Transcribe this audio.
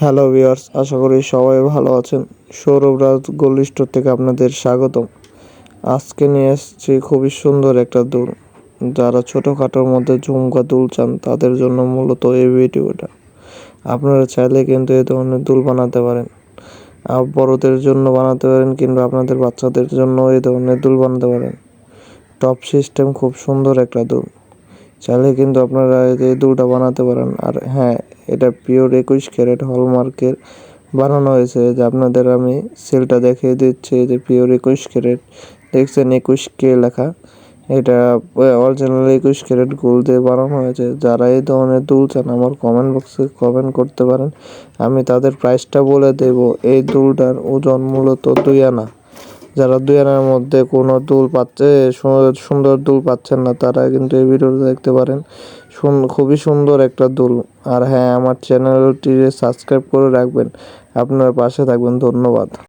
Hello viewers আশা করি সবাই ভালো আছেন। সৌরভ রাজ গোল্ড স্টোর থেকে আপনাদের স্বাগতম। আজকে নিয়ে এসেছি খুবই সুন্দর একটা দুল। যারা ছোটোখাটোর মধ্যে ঝুমকা দুল চান, তাদের জন্য মূলত এই ভিডিওটা। আপনারা চাইলে কিন্তু এই ধরনের দুল বানাতে পারেন। আর বড়দের জন্য বানাতে পারেন কিংবা আপনাদের বাচ্চাদের জন্য এই ধরনের দুল বানাতে পারেন। টপ সিস্টেম খুব সুন্দর একটা দুল। চাইলে কিন্তু আপনারা এই দুলটা বানাতে পারেন। আর হ্যাঁ এটা পিওর একুশ ক্যারেট হলমার্কের বানানো হয়েছে। যে আপনাদের আমি সেলটা দেখিয়ে দিচ্ছি যে পিওর একুশ ক্যারেট। দেখছেন একুশ কে লেখা? এটা অরিজিনাল একুশ ক্যারেট গোল দিয়ে বানানো হয়েছে। যারা এই ধরনের দুল চান, আমার কমেন্ট বক্সে কমেন্ট করতে পারেন। আমি তাদের প্রাইসটা বলে দেব। এই দুলটার ওজন মূলত দুই আনা। যারা দুই আনার মধ্যে কোনো দুল পাচ্ছে, সুন্দর দুল পাচ্ছেন না, তারা কিন্তু এই ভিডিওটা দেখতে পারেন। খুবই সুন্দর একটা দুল। আর হ্যাঁ আমার চ্যানেলটি সাবস্ক্রাইব করে রাখবেন। আপনার পাশে থাকবেন। ধন্যবাদ।